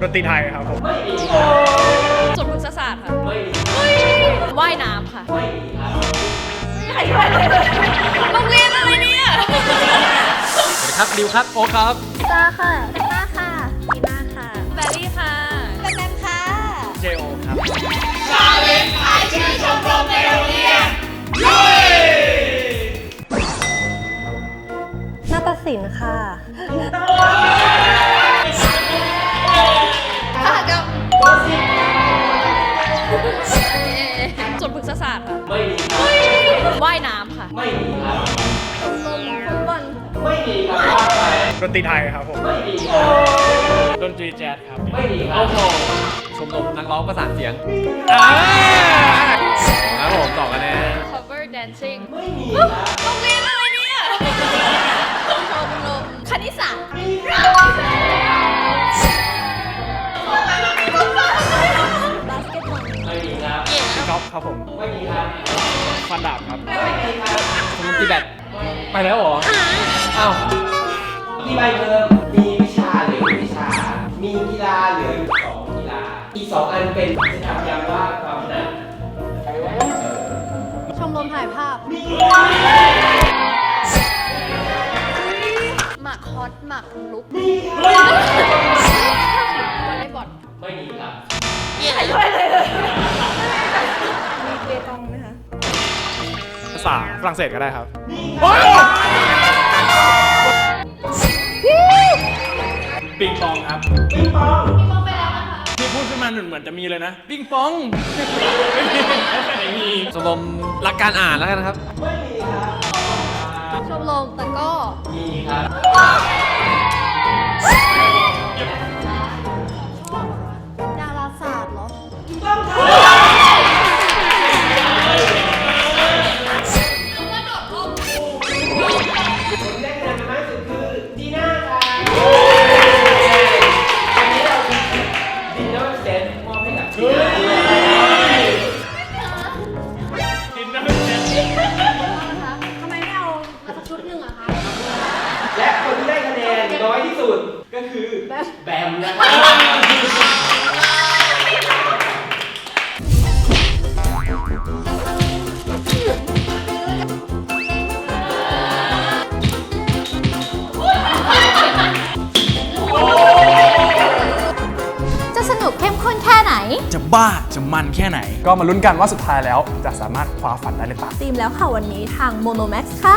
ดนตรีไทยครับผมจุดพฤกษศาสตร์ค่ะว่ายน้ำค่ะโรงเรียนอะไรเนี่ยสวัสดีครับดิวครับโอ๊คครับจ้าค่ะจ้าค่ะดีมากค่ะแบลลี่ค่ะแบมแบมค่ะ เจโอครับนาฏศิลป์ค่ะค่ะ จุดพฤกษศาสตร์ค่ะไม่มีว่ายน้ำค่ะดนตรีไทยครับผมดนตรีแจ๊สครับ ไม่ดีครับโอ้โหชมรมนักร้องประสานเสียงอ่าครับผมต่อกันนะ cover dancing ไม่มีโรงเรียนอะไรเนี่ยชมรมคณิตศาสตร์ ครับผมไม่มีครับฟันดาบครับชมรมตีแบดไปแล้วเหรอ อ้าวที่ใบเพิ่มมีวิชาเหลืออยู่วิชา มีกีฬาเหลืออยู่สองกีฬา อีกสองอันเป็นสถาปัตยว่าความถนัดชมรมถ่ายภาพ หมากฮอตหมากลุกวอลเลย์บอลไม่มีครับเยี่ยอะไรเลย ษาฝรั่งเศสก็ได้ครับปิงปองครับปิงปองปิงปองไปแล้วนะคะที่พูดขึ้นมาเหมือนเหมือนจะมีเลยนะ ปิงปองไม่มีชมรมรักการอ่านแล้วกันนะครับ ชมรมตะกร้อ มีครับ กับดีน่าด้วยกินน้ำเจ็ดทำไมไม่เอามาสักชุดหนึ่งอะคะ และคนที่ได้คะแนนน้อยที่สุดก็คือแบมนะครับ จะบ้าจะมันแค่ไหน ก็มาลุ้นกันว่าสุดท้ายแล้วจะสามารถคว้าฝันได้หรือเปล่า ตีมแล้วค่ะวันนี้ทาง Monomax ค่ะ